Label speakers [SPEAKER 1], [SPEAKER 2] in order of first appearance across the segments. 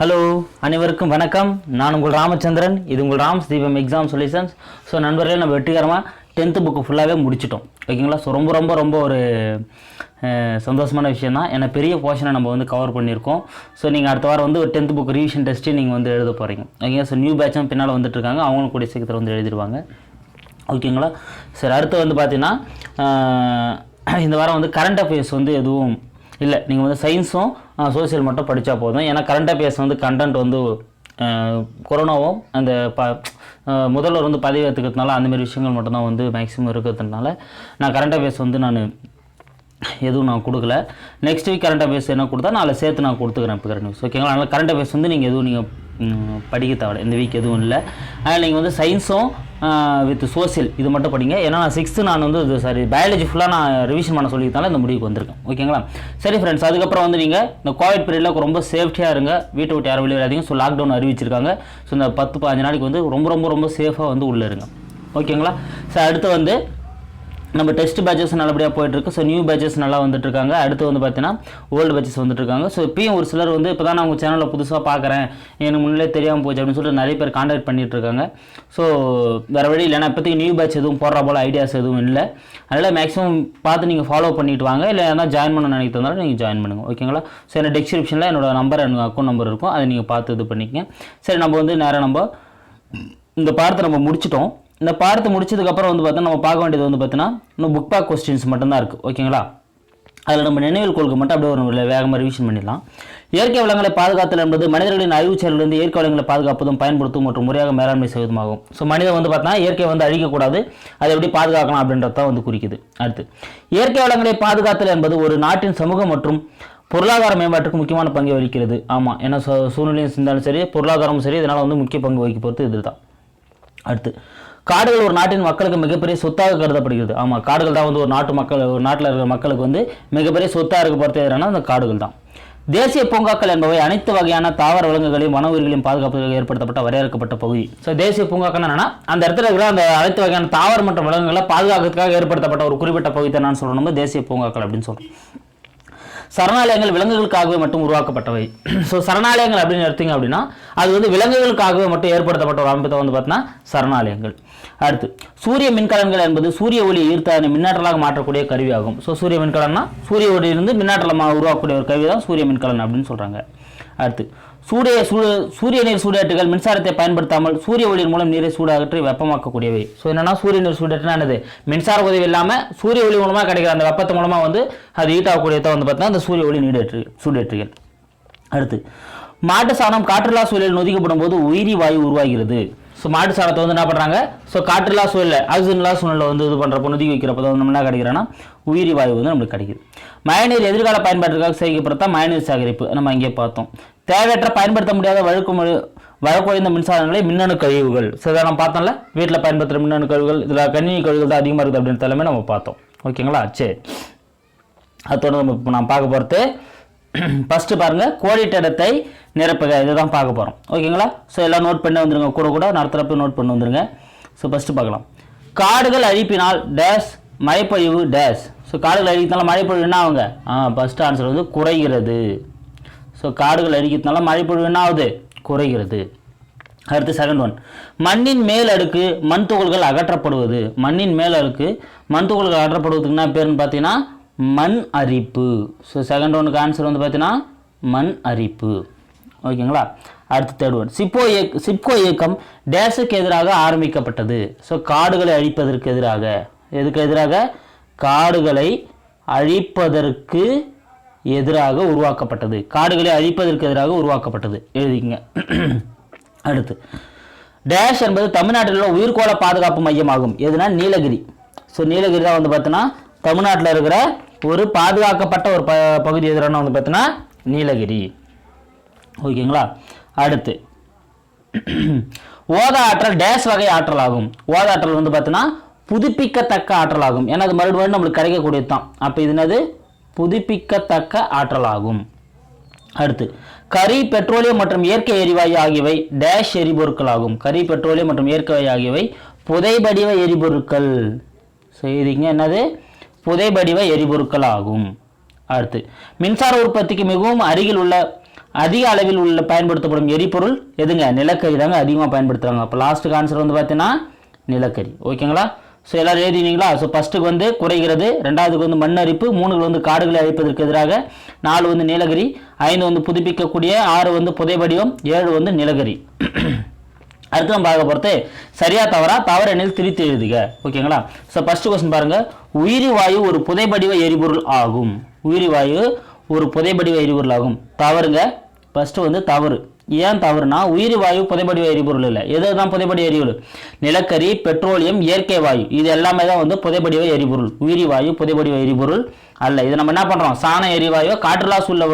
[SPEAKER 1] Hello அனைவருக்கும் வணக்கம். நான் உங்கள் ராமச்சந்திரன். இது உங்கள் ராம்ஸ் தீபம் எக்ஸாம் சொல்யூஷன்ஸ் ஸோ நண்பர்களே நம்ம வெற்றிகரமாக டென்த்து புக்கு ஃபுல்லாகவே முடிச்சிட்டோம். ஓகேங்களா ஸோ ரொம்ப ரொம்ப ரொம்ப ஒரு சந்தோஷமான விஷயம் தான் ஏன்னா பெரிய போர்ஷனை நம்ம வந்து கவர் பண்ணியிருக்கோம். ஸோ நீங்கள் அடுத்த வாரம் வந்து ஒரு டென்த்து புக் ரிவிஷன் டெஸ்ட்டு நீங்கள் வந்து எழுத போகிறீங்க ஓகேங்களா ஸோ நியூ பேட்சும் பின்னால் வந்துட்டுருக்காங்க அவங்களும் கூடிய சீக்கிரத்தில் வந்து எழுதிடுவாங்க. ஓகேங்களா சரி அடுத்து வந்து பார்த்தீங்கன்னா இந்த வாரம் வந்து கரண்ட் அஃபேர்ஸ் வந்து எதுவும் இல்லை. நீங்கள் வந்து சயின்ஸும் சோஷியல் மட்டும் படித்தா போதும். ஏன்னா கரண்ட் அஃபேர்ஸ் வந்து கண்டென்ட் வந்து கொரோனாவும் அந்த ப முதல்வர் வந்து பதவி ஏற்றுக்கிறதுனால அந்தமாரி விஷயங்கள் மட்டும்தான் வந்து மேக்ஸிமம் இருக்கிறதுனால நான் கரண்ட் அஃபேர்ஸ் வந்து நான் எதுவும் நான் கொடுக்கல. நெக்ஸ்ட் வீக் கரண்ட் அஃபேர்ஸ் என்ன கொடுத்தா நான் அதில் சேர்த்து நான் கொடுத்துக்கிறேன் இப்போ நியூஸ் ஓகேங்களா அதனால் கரண்ட் அஃபேர்ஸ் வந்து நீங்கள் எதுவும் நீங்கள் படிக்க தேவை இந்த வீக் எதுவும் இல்லை. அதனால் நீங்கள் வந்து சயின்ஸும் வித் சோசியல் இது மட்டும் படிங்க. ஏன்னா நான் சிக்ஸ்த்து நான் வந்து இது சாரி பயாலஜி ஃபுல்லாக நான் ரிவிஷன் பண்ண சொல்லியிருந்தாலும் இந்த முடிவுக்கு வந்திருக்கேன். ஓகேங்களா சரி ஃப்ரெண்ட்ஸ் அதுக்கப்புறம் வந்து நீங்கள் இந்த கோவிட் பீரியடில் ரொம்ப சேஃப்டியாக இருங்க. வீட்டை விட்டு யாரும் வெளியே வராதீங்க. ஸோ லாக்டவுன் அறிவிச்சிருக்காங்க. ஸோ இந்த பத்து பதினஞ்சு நாளைக்கு வந்து ரொம்ப ரொம்ப ரொம்ப சேஃபாக வந்து உள்ளே இருங்க. ஓகேங்களா சார் அடுத்து வந்து நம்ம டெஸ்ட் பேட்சஸ் நல்லபடியாக போயிட்டுருக்கு. ஸோ நியூ பேட்சஸ் நல்லா வந்துட்டு இருக்காங்க அடுத்து வந்து பார்த்தீங்கன்னா ஓல்டு பேட்சஸ் வந்துட்டுருக்காங்க. ஸோ இப்பயும் ஒரு சிலர் வந்து இப்போ தான் நான் உங்கள் சேனலில் புதுசாக பார்க்குறேன் எனக்கு முன்னே தெரியாமல் போச்சு அப்படின்னு சொல்லிட்டு நிறைய பேர் காண்டாக்ட் பண்ணிட்டு இருக்காங்க ஸோ வேறு வழி இல்லைனா இப்போதைக்கு நியூ பேட்ச் எதுவும் போடுற போல் ஐடியாஸ் எதுவும் இல்லை. அதனால் மேக்ஸிமம் பார்த்து நீங்கள் ஃபாலோ பண்ணிட்டு வாங்க. இல்லை எதனா ஜாயின் பண்ண நினைக்கிறதாலும் நீங்கள் ஜாயின் பண்ணுங்க. ஓகேங்களா ஸோ என்னோட டிஸ்கிரிப்ஷனில் என்னோட நம்பர் எனக்கு அக்கௌண்ட் நம்பர் இருக்கும். அதை நீங்கள் பார்த்து இது பண்ணிக்கங்க. சரி நம்ம வந்து நேராக நம்ம இந்த பாடத்தை நம்ம முடிச்சிட்டோம். இந்த பாடத்தை முடிச்சதுக்கப்புறம் வந்து பார்த்தோன்னா நம்ம பார்க்க வேண்டியது வந்து பார்த்தீங்கன்னா இன்னும் புக் பேக் கொஸ்டின்ஸ் மட்டும்தான் இருக்குது ஓகேங்களா? அதில் நம்ம நினைவில் கொள்கை மட்டும் அப்படியே ஒரு வேகமாக ரிவிஷன் பண்ணிடலாம். இயற்கை வளங்களை பாதுகாத்தல் என்பது மனிதர்களின் அறிவு செயலிலிருந்து இயற்கை வளங்களை பாதுகாப்பதும் பயன்படுத்தும் மற்றும் முறையாக மேலாண்மை செய்வதுமாகும். ஸோ மனிதன் வந்து பார்த்தா இயற்கையை வந்து அழிக்கக்கூடாது அதை எப்படி பாதுகாக்கலாம் அப்படின்றத தான் வந்து குறிக்குது. அடுத்து இயற்கை வளங்களை பாதுகாத்தல் என்பது ஒரு நாட்டின் சமூக மற்றும் பொருளாதார மேம்பாட்டுக்கு முக்கியமான பங்கு வகிக்கிறது. ஆமாம் ஏன்னா சூழ்நிலையும் இருந்தாலும் சரி பொருளாதாரமும் சரி இதனால் வந்து முக்கிய பங்கு வகிக்க போகிறது இதுதான். அடுத்து காடுகள் ஒரு நாட்டின் மக்களுக்கு மிகப்பெரிய சொத்தாக கருதப்படுகிறது. ஆமாம் காடுகள் தான் வந்து ஒரு நாட்டு மக்கள் ஒரு நாட்டில் இருக்கிற மக்களுக்கு வந்து மிகப்பெரிய சொத்தாக இருக்க பொறுத்த எதுனா அந்த காடுகள் தான். தேசிய பூங்காக்கள் என்பவை அனைத்து வகையான தாவர விலங்குகளையும் வன உயிர்களையும் பாதுகாப்பதற்கு ஏற்படுத்தப்பட்ட வரையறுக்கப்பட்ட பகுதி. ஸோ தேசிய பூங்காக்கள் என்னன்னா அந்த இடத்துல இருக்கிற அந்த அனைத்து வகையான தாவர மற்றும் விலங்குகளை பாதுகாக்கிறதுக்காக ஏற்படுத்தப்பட்ட ஒரு குறிப்பிட்ட பகுதி தான் நான் சொல்கிறோம் நம்ம தேசிய பூங்காக்கள் அப்படின்னு சொல்றோம். சரணாலயங்கள் விலங்குகளுக்காகவே மட்டும் உருவாக்கப்பட்டவை. ஸோ சரணாலயங்கள் அப்படின்னு எடுத்தீங்க அப்படின்னா அது வந்து விலங்குகளுக்காகவே மட்டும் ஏற்படுத்தப்பட்ட ஒரு அமைப்பு வந்து பார்த்தீங்கன்னா சரணாலயங்கள். அடுத்து சூரிய மின்கலன்கள் என்பது சூரிய ஒளி ஈர்த்த மின்னாற்றலாக மாற்றக்கூடிய கருவியாகும். ஸோ சூரிய மின்கலன்னா சூரிய ஒளியிலிருந்து மின்னாற்றலமாக உருவாக்கக்கூடிய ஒரு கருவி தான் சூரிய மின்கலன் அப்படின்னு சொல்கிறாங்க அடுத்து சூரிய சூடு சூரிய நீர் சூடேற்றுகள் மின்சாரத்தை பயன்படுத்தாமல் சூரிய ஒளியின் மூலம் நீரை சூடாகற்றி வெப்பமாக்கக்கூடியவை. ஸோ என்னன்னா சூரிய நீர் சூடேற்றுனா என்னது? மின்சார உதவி இல்லாமல் சூரிய ஒளி மூலமாக கிடைக்கிற அந்த வெப்பத்து மூலமாக வந்து அது ஹீட் வந்து பார்த்தீங்கன்னா அந்த சூரிய ஒளி நீடேற்று சூடேற்றுகள். அடுத்து மாட்டு சாணம் காற்றுலா சூழலில் நொதிக்கப்படும் போது உயிரி வாயு உருவாகிறது. ஸோ மாட்டு சாணத்தை வந்து என்ன பண்ணுறாங்க ஸோ காற்றில்லா சூழலில் ஆக்சிஜன்லா சூழலில் வந்து இது பண்ணுறப்போ நொதிக்க வைக்கிறப்போ வந்து நம்ம என்ன கிடைக்கிறோன்னா உயிரி வாயு வந்து நம்மளுக்கு கிடைக்குது. மழைநீர் எதிர்கால பயன்பாட்டிற்காக சேகரிக்கப்படுறதா மழைநீர் சேகரிப்பு? நம்ம இங்கே பார்த்தோம். தேவையற்ற பயன்படுத்த முடியாத வழுக்கு வழக்குறைந்த மின்சாரங்களை மின்னணு கழிவுகள். ஸோ இதை நம்ம பார்த்தோம்ல வீட்டில் பயன்படுத்துகிற மின்னணு கழிவுகள் இதில் கணினி கழிவுகள் தான் அதிகமாக இருக்குது அப்படின்ற எல்லாமே நம்ம பார்த்தோம். ஓகேங்களா? சரி. அதோட நம்ம இப்போ நான் பார்க்க போகிறது ஃபஸ்ட்டு பாருங்கள் கோடிட்டிடத்தை நிரப்புக இதை தான் பார்க்க போகிறோம் ஓகேங்களா? ஸோ எல்லாம் நோட் பண்ணி வந்துருங்க. கூட கூட நடத்துகிறப்ப நோட் பண்ணி வந்துருங்க. ஸோ ஃபஸ்ட்டு பார்க்கலாம். காடுகள் அழிப்பினால் டேஷ் மழைப்பொழிவு டேஷ் ஸோ காடுகள் அழிக்கிறதுனால மழைப்பொழிவு என்ன ஆகுங்க? ஆ ஃபஸ்ட்டு ஆன்சர் வந்து குறைகிறது. ஸோ காடுகள் அழிக்கிறதுனால மழைப்பொழிவு என்ன ஆகுது? குறைகிறது. அடுத்து செகண்ட் ஒன் மண்ணின் மேல் அடுக்கு மண் துகள்கள் அகற்றப்படுவது. மண்ணின் மேல் அடுக்கு மண் துகள்கள் அகற்றப்படுவதுக்கு என்ன பேருன்னு பார்த்தீங்கன்னா மண் அரிப்பு. ஸோ செகண்ட் ஒனுக்கு ஆன்சர் வந்து பார்த்தீங்கன்னா மண் அரிப்பு. ஓகேங்களா? அடுத்து தேர்ட் ஒன் சிப்போ இயக் சிப்கோ இயக்கம் டேஸுக்கு எதிராக ஆரம்பிக்கப்பட்டது. ஸோ காடுகளை அழிப்பதற்கு எதிராக. எதுக்கு எதிராக? காடுகளை அழிப்பதற்கு எதிராக உருவாக்கப்பட்டது. காடுகளை அழிப்பதற்கு எதிராக உருவாக்கப்பட்டது. எழுதிக்கங்க. அடுத்து. டேஷ் என்பது தமிழ்நாட்டில் உள்ள உயிர்கோள பாதுகாப்பு மையமாகும். எதுனா நீலகிரி. ஸோ நீலகிரி தான் வந்து பார்த்தோன்னா தமிழ்நாட்டில் இருக்கிற ஒரு பாதுகாக்கப்பட்ட ஒரு ப பகுதி எதிரான வந்து பார்த்தோன்னா நீலகிரி. ஓகேங்களா? அடுத்து. ஓத ஆற்றல் டேஷ் வகை ஆற்றல் ஆகும் ஓத ஆற்றல் வந்து பார்த்தீங்கன்னா புதுப்பிக்கத்தக்க ஆற்றல் ஆகும் ஏன்னா அது மறுபடியும் நம்மளுக்கு கிடைக்கக்கூடியது தான். அப்போ இது என்னது? புதுப்பிக்கத்தக்க ஆற்றல் ஆகும் அடுத்து. கரி பெட்ரோலியம் மற்றும் இயற்கை எரிவாயு ஆகியவை டேஷ் எரிபொருட்கள் ஆகும் கரி பெட்ரோலியம் மற்றும் இயற்கை ஆகியவை புதைபடிவ எரிபொருட்கள். செய்திங்க என்னது? புதைபடிவ எரிபொருட்கள் ஆகும் அடுத்து. மின்சார உற்பத்திக்கு மிகவும் அருகில் உள்ள அதிக அளவில் உள்ள பயன்படுத்தப்படும் எரிபொருள் எதுங்க? நிலக்கரி தாங்க அதிகமாக பயன்படுத்துகிறாங்க அப்போ லாஸ்ட்டுக்கு ஆன்சர் வந்து பார்த்தீங்கன்னா நிலக்கரி. ஓகேங்களா ஸோ எல்லோரும் எழுதினீங்களா ஸோ ஃபஸ்ட்டுக்கு வந்து குறைகிறது ரெண்டாவதுக்கு வந்து மண் அரிப்பு மூணுக்கு வந்து காடுகளை அழிப்பதற்கு எதிராக நாலு வந்து நீலகிரி ஐந்து வந்து புதுப்பிக்கக்கூடிய ஆறு வந்து புதைவடிவம் ஏழு வந்து நிலகிரி அடுத்து நம்ம பார்க்க போகிறது சரியா தவறா தவறு எண்ணில் திரித்து எழுதுக. ஓகேங்களா ஸோ ஃபஸ்ட்டு கொஸ்டின் பாருங்கள் உயிரி வாயு ஒரு புதைபடிவ எரிபொருள் ஆகும். உயிரி வாயு ஒரு புதைபடிவ எரிபொருள் ஆகும் தவறுங்க. ஃபஸ்ட்டு வந்து தவறு. ஏன் தவறுனா உயிரி வாயு புதைபடிவ எரிபொருள் இல்லை. எது தான் புதைபடிவ எரிபொருள்? நிலக்கரி பெட்ரோலியம் இயற்கை வாயு. இது எல்லாமே தான் வந்து புதைபடிவ எரிபொருள். உயிரி வாயு புதைபடிவ எரிபொருள் அல்ல. இது நம்ம என்ன பண்ணுறோம் சாண எரிவாயு காற்றுலா சூழல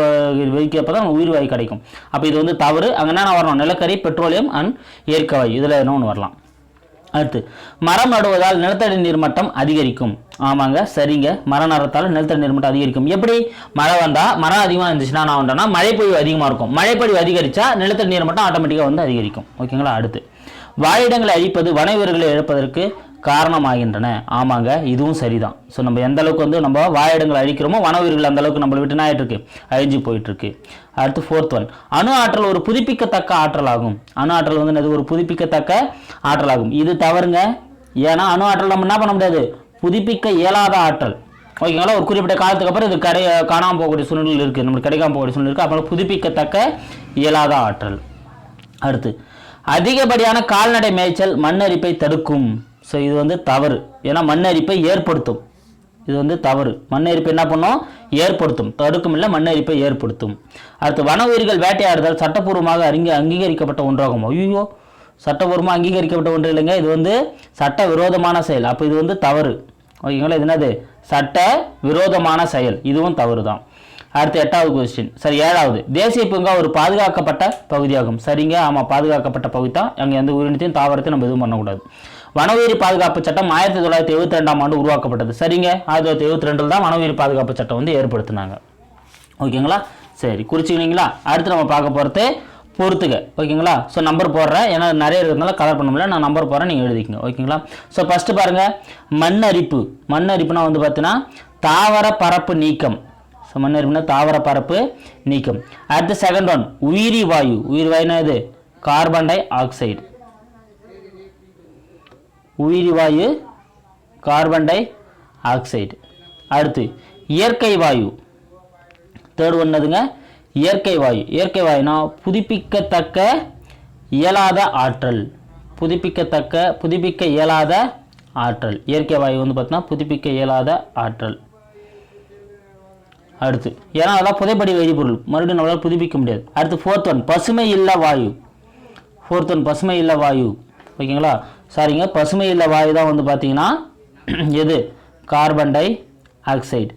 [SPEAKER 1] வைக்கிறப்ப தான் உயிர் வாயு கிடைக்கும். அப்போ இது வந்து தவறு. அங்கே என்ன வரணும் நிலக்கரி பெட்ரோலியம் அண்ட் இயற்கை வாயு. இதில் என்ன ஒன்று வரலாம்? அடுத்து மரம் நடுவதால் நிலத்தடி நீர்மட்டம் அதிகரிக்கும். ஆமாங்க சரிங்க. மரம் நடுறதால நிலத்தடி நீர்மட்டம் அதிகரிக்கும். எப்படி? மழை வந்தால் மரம் அதிகமாக இருந்துச்சுன்னா நான் வந்தேன்னா மழைப்பொழிவு அதிகமாக இருக்கும். மழைப்பொழிவு அதிகரித்தா நிலத்தடி நீர்மட்டம் ஆட்டோமேட்டிக்காக வந்து அதிகரிக்கும். ஓகேங்களா? அடுத்து வாழிடங்களை அழிப்பது வன உயிர்களை இழப்பதற்கு காரணமாகின்றன. ஆமாங்க இதுவும் சரிதான். ஸோ நம்ம எந்த அளவுக்கு வந்து நம்ம வாயிடங்கள் அழிக்கிறோமோ வன அந்த அளவுக்கு நம்மளை விட்டு ஆயிட்டு இருக்கு அழிஞ்சு போயிட்டு இருக்கு அடுத்து ஃபோர்த் ஒன் அணு ஆற்றல் ஒரு புதுப்பிக்கத்தக்க ஆற்றல் ஆகும் அணு ஆற்றல் வந்து அது ஒரு புதுப்பிக்கத்தக்க ஆற்றல் ஆகும் இது தவறுங்க. ஏன்னா அணு ஆற்றல் நம்ம என்ன பண்ண முடியாது? புதுப்பிக்க இயலாத ஆற்றல். ஓகேங்களா? ஒரு குறிப்பிட்ட காலத்துக்கு அப்புறம் இது கடை காணாமல் போகக்கூடிய சூழ்நிலை இருக்குது நம்மளுக்கு கிடைக்காம போகக்கூடிய சூழ்நிலை இருக்குது அப்புறம் புதுப்பிக்கத்தக்க இயலாத ஆற்றல். அடுத்து அதிகப்படியான கால்நடை மேய்ச்சல் மண்ணரிப்பை தடுக்கும். ஸோ இது வந்து தவறு. ஏன்னா மண்ணரிப்பை ஏற்படுத்தும். இது வந்து தவறு. மண்ணரிப்பை என்ன பண்ணும்? ஏற்படுத்தும். தடுக்கும் இல்லை மண்ணரிப்பை ஏற்படுத்தும். அடுத்து வன உயிர்கள் வேட்டையாடுதல் சட்டப்பூர்வமாக அறிங்க அங்கீகரிக்கப்பட்ட ஒன்றாகும்? ஐயோ சட்டபூர்வமாக அங்கீகரிக்கப்பட்ட ஒன்று இல்லைங்க. இது வந்து சட்ட விரோதமான செயல். அப்போ இது வந்து தவறு. ஓகேங்களா? இது என்னது? சட்ட விரோதமான செயல். இதுவும் தவறு தான் அடுத்து எட்டாவது கொஸ்டின் சரி ஏழாவது. தேசிய பூங்கா ஒரு பாதுகாக்கப்பட்ட பகுதியாகும். சரிங்க? ஆமாம் பாதுகாக்கப்பட்ட பகுதி தான். அங்கே எந்த உயிரினத்தையும் தாவரத்தையும் நம்ம எதுவும் பண்ணக்கூடாது. வனவுயிரி பாதுகாப்பு சட்டம் ஆயிரத்தி தொள்ளாயிரத்தி எழுபத்தி ரெண்டாம் ஆண்டு உருவாக்கப்பட்டது. சரிங்க. ஆயிரத்தி தொள்ளாயிரத்தி எழுபத்தி ரெண்டில் தான் வனவுயிரி பாதுகாப்பு சட்டம் வந்து ஏற்படுத்தினாங்க. ஓகேங்களா? சரி குறிச்சிக்கிங்களா அடுத்து நம்ம பார்க்க போகிறது பொறுத்துக. ஓகேங்களா? ஸோ நம்பர் போடுறேன். ஏன்னா நிறைய இருக்கிறதுனால கலர் பண்ண முடியல. நான் நம்பர் போடுறேன் நீங்கள் எழுதிக்கங்க. ஓகேங்களா? ஸோ ஃபஸ்ட்டு பாருங்கள் மண் அரிப்பு மண் வந்து பார்த்தீங்கன்னா தாவர பரப்பு நீக்கம். ஸோ மண்ணரிப்புனா தாவர பரப்பு நீக்கம். அடுத்து செகண்ட் ஒன் உயிரி வாயு. உயிரி வாயுனா இது கார்பன் டை ஆக்சைடு உயிரி வாயு கார்பன் டை ஆக்சைடு அடுத்து இயற்கை வாயு. தேர்ட் ஒன்னதுங்க இயற்கை வாயு. இயற்கை வாயுனா புதுப்பிக்கத்தக்க இயலாத ஆற்றல். புதுப்பிக்கத்தக்க புதுப்பிக்க இயலாத ஆற்றல். இயற்கை வாயு வந்து பார்த்தீங்கன்னா புதுப்பிக்க இயலாத ஆற்றல். அடுத்து ஏன்னா அதான் புதைப்படி வேதிப்பொருள் மறுபடியும் நம்மளால் புதுப்பிக்க முடியாது. அடுத்து ஃபோர்த் ஒன் பசுமை இல்ல வாயு. ஃபோர்த் ஒன் பசுமை இல்ல வாயு. ஓகேங்களா? சாரிங்க பசுமை இல்ல வாயு தான் வந்து பார்த்தீங்கன்னா எது? கார்பன் டை ஆக்சைடு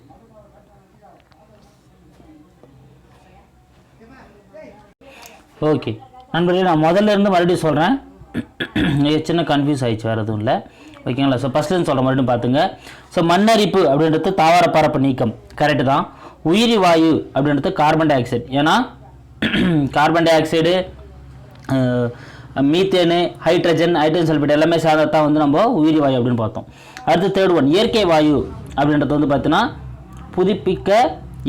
[SPEAKER 1] ஓகே நண்பர்களே நான் முதல்ல இருந்து மறுபடியும் சொல்கிறேன் சின்ன கன்ஃபியூஸ் ஆயிடுச்சு வேறு எதுவும் இல்லை. ஓகேங்களா ஸோ ஃபஸ்ட்டு சொல்கிற மறுபடியும் பார்த்துங்க. ஸோ மண்ணரிப்பு அப்படின்றது தாவர பரப்பு நீக்கம். கரெக்டு தான். உயிரி வாயு அப்படின்றது கார்பன் டை ஆக்சைடு ஏன்னா carbon dioxide methane hydrogen hydrogen sulphate எல்லாமே சேர்ந்தது தான் வந்து நம்ம உயிரி வாயு அப்படின்னு பார்த்தோம். அடுத்து தேர்ட் ஒன் இயற்கை வாயு அப்படின்றது வந்து பார்த்தீங்கன்னா புதுப்பிக்க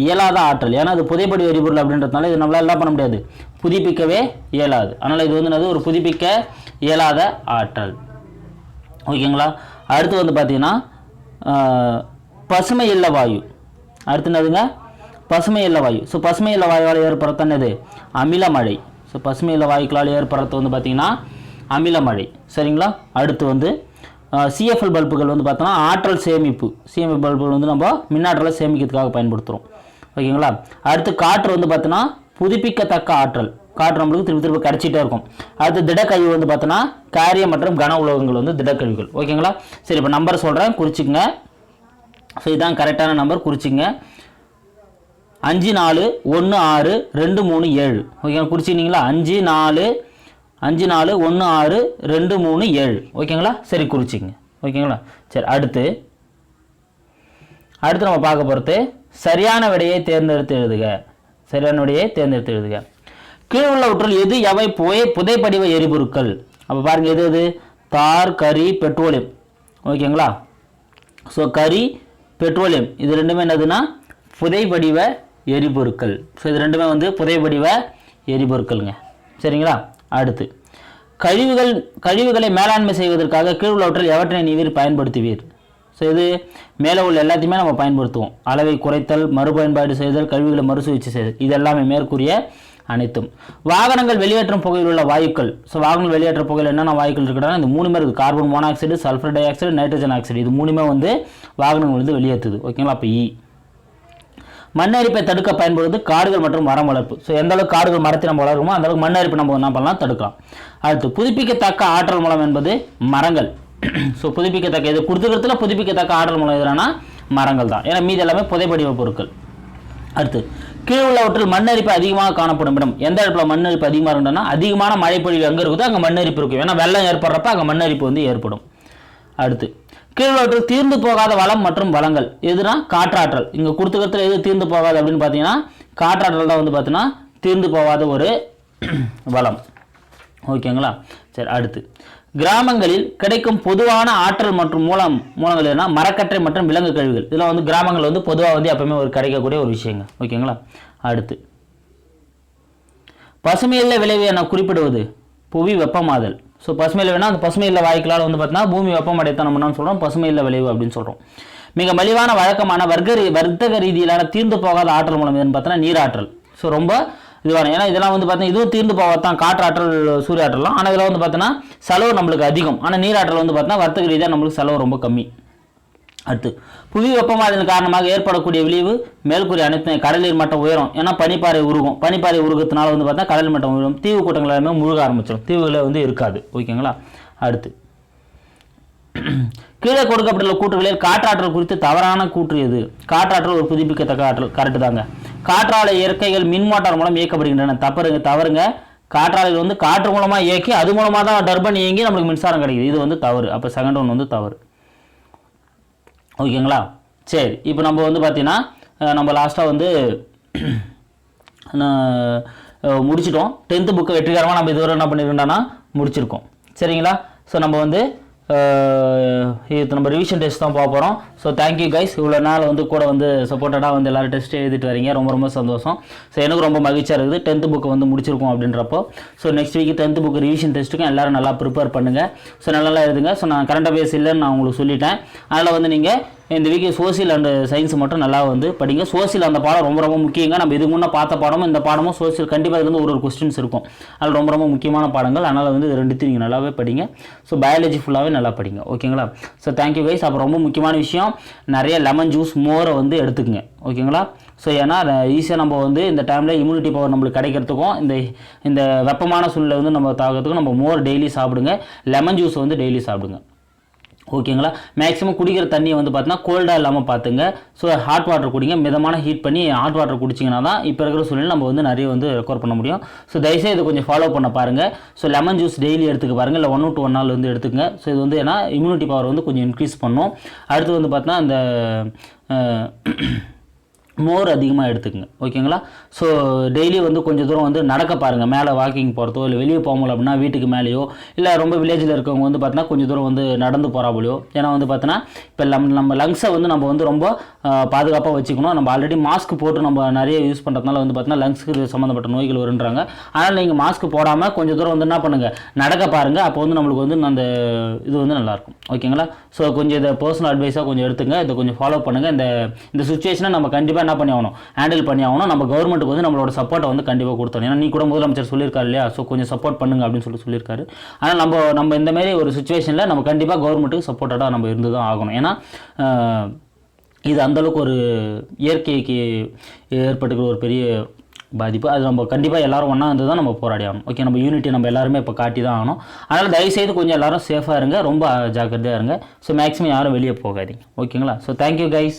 [SPEAKER 1] இயலாத ஆற்றல். ஏன்னா அது புதைப்படி எரிபொருள் அப்படின்றதுனால இது நம்மளால் என்ன பண்ண முடியாது. புதுப்பிக்கவே இயலாது. அதனால் இது வந்து என்னது? ஒரு புதுப்பிக்க இயலாத ஆற்றல். ஓகேங்களா? அடுத்து வந்து பார்த்தீங்கன்னா பசுமை இல்ல வாயு. அடுத்து என்னதுங்க? பசுமை இல்ல வாயு. ஸோ பசுமை இல்ல வாயுவால் ஏற்படுறது என்னது? அமில மழை. ஸோ பசுமையில் வாயுக்களால் ஏற்படுறது வந்து பார்த்தீங்கன்னா அமில மழை. சரிங்களா? அடுத்து வந்து சிஎஃப்எல் பல்புகள் வந்து பார்த்தோன்னா ஆற்றல் சேமிப்பு. சிஎம்எஃப் பல்புகள் வந்து நம்ம மின்னாற்றலை சேமிக்கிறதுக்காக பயன்படுத்துகிறோம் ஓகேங்களா? அடுத்து காற்று வந்து பார்த்தோன்னா புதுப்பிக்கத்தக்க ஆற்றல். காற்று நம்மளுக்கு திருப்பி திருப்பி கிடச்சிட்டே இருக்கும். அடுத்து திடக்கழிவு வந்து பார்த்தோன்னா காரிய மற்றும் கன உலோகங்கள் வந்து திடக்கழிவுகள். ஓகேங்களா? சரி இப்போ நம்பர் சொல்கிறேன் குறிச்சிக்கங்க. ஸோ இதுதான் கரெக்டான நம்பர் குறிச்சிங்க அஞ்சு நாலு ஒன்று ஆறு ரெண்டு மூணு ஏழு. ஓகேங்களா? குறிச்சிக்கிங்களா அஞ்சு நாலு அஞ்சு நாலு ஒன்று ஆறு ரெண்டு மூணு ஏழு. ஓகேங்களா? சரி குறிச்சிங்க ஓகேங்களா? சரி அடுத்து. அடுத்து நம்ம பார்க்க போகிறது சரியான விடையை தேர்ந்தெடுத்து எழுதுக. சரியான விடையை தேர்ந்தெடுத்து எழுதுக. கீழே உள்ளவற்றில் எது? எவை? புகை புதைப்படிவ எரிபொருட்கள். அப்போ பாருங்கள் எது எது? தார் கரி பெட்ரோலியம். ஓகேங்களா? ஸோ கரி பெட்ரோலியம். இது ரெண்டுமே என்னதுன்னா புதைவடிவ எரிபொருட்கள். ஸோ இது ரெண்டுமே வந்து புதைவடிவ எரிபொருட்களுங்க. சரிங்களா? அடுத்து. கழிவுகள் கழிவுகளை மேலாண்மை செய்வதற்காக கீழுள்ளவற்றில் எவற்றை நீர் பயன்படுத்துவீர்? ஸோ இது மேலே உள்ள எல்லாத்தையுமே நம்ம பயன்படுத்துவோம். அளவை குறைத்தல் மறுபயன்பாடு செய்தல் கழிவுகளை மறுசுழற்சி செய்தல். இது எல்லாமே மேற்கூறிய அனைத்தும். வாகனங்கள் வெளியேற்றும் புகையில் உள்ள வாயுக்கள். ஸோ வாகனங்கள் வெளியேற்ற புகையில் என்னென்ன வாயுக்கள் இருக்குன்னா இந்த மூணுமே இருக்குது. Carbon monoxide sulphur dioxide nitrogen oxide. இது மூணுமே வந்து வாகனங்கள் வந்து வெளியேற்றுது. ஓகேங்களா? அப்போ இ e. மண்ணரிப்பை தடுக்க பயன்படுவது காடுகள் மற்றும் மரம் வளர்ப்பு. ஸோ எந்த அளவுக்கு காடுகள் மரத்தை நம்ம வளருமோ அந்த அளவுக்கு மண்ணரிப்பை நம்ம என்ன பண்ணலாம்? தடுக்கலாம். அடுத்து புதுப்பிக்கத்தக்க ஆற்றல் மூலம் என்பது மரங்கள். ஸோ புதுப்பிக்கத்தக்க இது கொடுத்துக்கிறதுல புதுப்பிக்கத்தக்க ஆற்றல் மூலம் எதுனா மரங்கள் தான். ஏன்னா மீதி எல்லாமே புதைப்படிவ பொருட்கள். அடுத்து கீழே உள்ளவற்றில் மண்ணரிப்பு அதிகமாக காணப்படும் இடம். எந்த இடத்துல மண்ணரிப்பு அதிகமாக இருக்குன்னா அதிகமான மழைப்பொழிவு எங்கே இருக்குதோ அங்கே மண்ணரிப்பு இருக்கும். ஏன்னா வெள்ளம் ஏற்படுறப்ப அங்கே மண்ணரிப்பு வந்து ஏற்படும். அடுத்து கீழ்வற்றில் தீர்ந்து போகாத வளம் மற்றும் வளங்கள். எதுனா காற்றாற்றல். இங்கே கொடுத்துக்கிறதுல எது தீர்ந்து போகாது அப்படின்னு பார்த்தீங்கன்னா காற்றாற்றல் தான் வந்து பார்த்தீங்கன்னா தீர்ந்து போகாத ஒரு வளம். ஓகேங்களா? சரி அடுத்து. கிராமங்களில் கிடைக்கும் பொதுவான ஆற்றல் மற்றும் மூலம் மூலங்கள் என்ன மரக்கட்டை மற்றும் விலங்கு கழிவுகள். இதெல்லாம் வந்து கிராமங்கள் வந்து பொதுவாக வந்து எப்பவுமே ஒரு கிடைக்கக்கூடிய ஒரு விஷயங்க. ஓகேங்களா? அடுத்து. பசுமையில விளைவு என குறிப்பிடுவது புவி வெப்பமாதல். ஸோ பசுமையில் வேணால் அந்த பசுமையில் வாய்க்களால் வந்து பார்த்தீங்கன்னா பூமி வெப்பமடைத்தான் நம்ம என்ன சொல்கிறோம் பசுமையில் விளைவு அப்படின்னு சொல்கிறோம் மிக மலிவான வழக்கமான வர்க்க ரீ- வர்த்தக ரீதியிலான தீர்ந்து போகாத ஆற்றல் மூலம் எதுன்னு பார்த்தோன்னா நீராற்றல். ஸோ ரொம்ப இதுவான ஏன்னா இதெல்லாம் வந்து பார்த்தீங்கன்னா இதுவும் தீர்ந்து போகத்தான் காற்றாற்றல் சூரிய ஆற்றலாம் ஆனால் இதில் வந்து பார்த்தீங்கன்னா செலவு நம்மளுக்கு அதிகம். ஆனால் நீராற்றல் வந்து பார்த்தீங்கன்னா வர்த்தக ரீதியாக நம்மளுக்கு செலவு ரொம்ப கம்மி. அடுத்து புவி வெப்பமாதலின் காரணமாக ஏற்படக்கூடிய விளைவு மேல்கூறிய அனைத்து கடலில் மட்டம் உயரும். ஏன்னா பனிப்பாறை உருகும். பனிப்பாறை உருகத்தினால வந்து பார்த்தா கடல் மட்டம் உயரும். தீவு கூட்டங்கள் எல்லாமே முழுக ஆரம்பிச்சிடும் தீவுகளை வந்து இருக்காது. ஓகேங்களா? அடுத்து கீழே கொடுக்கப்பட்டுள்ள கூற்றுகளில் காற்றாற்றல் குறித்து தவறான கூற்று எது? காற்றாற்றல் ஒரு புதுப்பிக்கத்தக்க ஆற்றல். கரெக்டு தாங்க. காற்றாலை இயற்கைகள் மின் மோட்டார் மூலம் இயக்கப்படுகின்றன. தப்புருங்க தவறுங்க. காற்றாலைகள் வந்து காற்று மூலமாக இயக்கி அது மூலமாக தான் டர்பன் இயங்கி நம்மளுக்கு மின்சாரம் கிடைக்குது. இது வந்து தவறு. அப்போ செகண்ட் ஒன் வந்து தவறு. ஓகேங்களா? சரி இப்போ நம்ம வந்து பார்த்தீங்கன்னா நம்ம லாஸ்ட்டாக வந்து நான், முடிச்சிட்டோம். டென்த்து புக்கை வெற்றிகரமாக நம்ம இதுவரை என்ன பண்ணியிருக்கோம்னா முடிச்சிருக்கோம். சரிங்களா? ஸோ நம்ம வந்து இது நம்ம ரிவிஷன் டெஸ்ட் தான் பார்க்க போகிறோம் ஸோ தேங்க்யூ கைஸ் இவ்வளோ நாள் வந்து கூட வந்து சப்போர்ட்டடாக வந்து எல்லாரும் டெஸ்ட் எழுதிட்டு வரீங்க. ரொம்ப ரொம்ப சந்தோஷம். ஸோ எனக்கு ரொம்ப மகிழ்ச்சியாக இருக்குது. டென்த்து புக்கு வந்து முடிச்சிருக்கோம் அப்படின்றப்போ. So next week tenth book revision டெஸ்ட்டுக்கும் எல்லோரும் நல்லா ப்ரிப்பேர் பண்ணுங்கள் ஸோ நல்லா எழுதுங்க. ஸோ நான் கரண்ட் அஃபேர்ஸ் இல்லைன்னு நான் உங்களுக்கு சொல்லிட்டேன். அதில் வந்து நீங்கள் இந்த வீக் சோசியல் அண்ட் சயின்ஸ் மட்டும் நல்லா வந்து படிங்க. சோசியல் அந்த பாடம் ரொம்ப ரொம்ப முக்கியங்க. நம்ம இதுக்கு முன்னே பார்த்த பாடமும் இந்த பாடமும் சோசியல் கண்டிப்பாக இதுலேருந்து ஒரு ஒரு கொஸ்டின்ஸ் இருக்கும். அதில் ரொம்ப ரொம்ப முக்கியமான பாடங்கள். அதனால் வந்து இது ரெண்டுத்தையும் நீங்கள் நல்லாவே படிங்க. ஸோ பயாலஜி ஃபுல்லாகவே நல்லா படிங்க. ஓகேங்களா? ஸோ தேங்க்யூ கைஸ் அப்புறம் ரொம்ப முக்கியமான விஷயம். நிறைய லெமன் ஜூஸ் மோரை வந்து எடுத்துக்கங்க. ஓகேங்களா? ஸோ ஏன்னா ஈஸியாக நம்ம வந்து இந்த டைமில் இம்யூனிட்டி பவர் நம்மளுக்கு கிடைக்கிறதுக்கும் இந்த இந்த வெப்பமான சூழ்நிலை வந்து நம்ம தாக்கிறதுக்கும் நம்ம மோர் டெய்லி சாப்பிடுங்க. லெமன் ஜூஸ் வந்து டெய்லி சாப்பிடுங்க. ஓகேங்களா? மேக்ஸிமம் குடிக்கிற தண்ணியை வந்து பார்த்தீங்கன்னா கோல்டாக இல்லாமல் பார்த்துங்க ஸோ ஹாட் வாட்டர் குடிங்க. மிதமான ஹீட் பண்ணி ஹாட் வாட்டர் குடிச்சிங்கன்னா தான் இப்போ இருக்கிற சூழ்நிலை நம்ம வந்து நிறைய வந்து ரெக்கவர் பண்ண முடியும். ஸோ தயவுசெய்து இதை கொஞ்சம் ஃபாலோ பண்ண பாருங்கள் ஸோ லெமன் ஜூஸ் டெய்லி எடுத்துக்க பாருங்கள் இல்லை ஒன் டு ஒன் நாள் வந்து எடுத்துக்கங்க. ஸோ இது வந்து ஏன்னா இம்யூனிட்டி பவர் வந்து கொஞ்சம் இன்க்ரீஸ் பண்ணும். அடுத்து வந்து பார்த்தீங்கன்னா இந்த மோர் அதிகமாக எடுத்துக்கங்க. ஓகேங்களா? ஸோ டெய்லி வந்து கொஞ்சம் தூரம் வந்து நடக்க பாருங்கள் மேலே வாக்கிங் போகிறதோ இல்லை வெளியே போகல அப்படின்னா வீட்டுக்கு மேலேயோ இல்லை ரொம்ப வில்லேஜில் இருக்கவங்க வந்து பார்த்தீங்கன்னா கொஞ்சம் தூரம் வந்து நடந்து போகிறாப்புலையோ ஏன்னா வந்து பார்த்தீங்கன்னா இப்போ நம்ம நம்ம லங்ஸை வந்து நம்ம வந்து ரொம்ப பாதுகாப்பாக வச்சுக்கணும். நம்ம ஆல்ரெடி மாஸ்க் போட்டு நம்ம நிறைய யூஸ் பண்ணுறதுனால வந்து பார்த்தீங்கன்னா லங்ஸுக்கு சம்மந்தப்பட்ட நோய்கள் வருன்றாங்க. அதனால் நீங்கள் மாஸ்க் போடாமல் கொஞ்சம் தூரம் வந்து என்ன பண்ணுங்கள் நடக்க பாருங்கள் அப்போ வந்து நம்மளுக்கு வந்து அந்த இது வந்து நல்லாயிருக்கும். ஓகேங்களா? ஸோ கொஞ்சம் இதை பர்சனல் அட்வைஸாக கொஞ்சம் எடுத்துங்க. இதை கொஞ்சம் ஃபாலோ பண்ணுங்கள் இந்த இந்த சுச்சுவேஷனை நம்ம கண்டிப்பாக என்ன பண்ணி ஆகணும்? ஹேண்டில் பண்ணி ஆகணும். நம்ம கவர்மெண்ட்டுக்கு வந்து நம்மளோட சப்போர்ட்டை வந்து கண்டிப்பாக கொடுத்தோம் ஏன்னா நீ கூட முதலமைச்சர் சொல்லியிருக்காரு இல்லையா ஸோ கொஞ்சம் சப்போர்ட் பண்ணுங்க அப்படின்னு சொல்லி சொல்லியிருக்காரு. ஆனால் நம்ம நம்ம இந்த மாதிரி ஒரு சுச்சுவேஷனில் நம்ம கண்டிப்பாக கவர்மெண்ட்டுக்கு சப்போர்ட்டடாக நம்ம இருந்து தான் ஆகணும். ஏன்னா இது அந்தளவுக்கு ஒரு இயற்கைக்கு ஏற்பட்டுக்கிற ஒரு பெரிய பாதிப்பு. அது நம்ம கண்டிப்பாக எல்லாரும் ஒன்றா இருந்து தான் நம்ம போராடி ஆகணும். ஓகே நம்ம யூனிட்டி நம்ம எல்லாருமே இப்போ காட்டி தான் ஆகணும். அதனால் தயவுசெய்து கொஞ்சம் எல்லாரும் சேஃபாக இருங்க. ரொம்ப ஜாக்கிரதையாக இருங்க. ஸோ மேக்ஸிமம் யாரும் வெளியே போகாதீங்க. ஓகேங்களா ஸோ தேங்க்யூ கைஸ்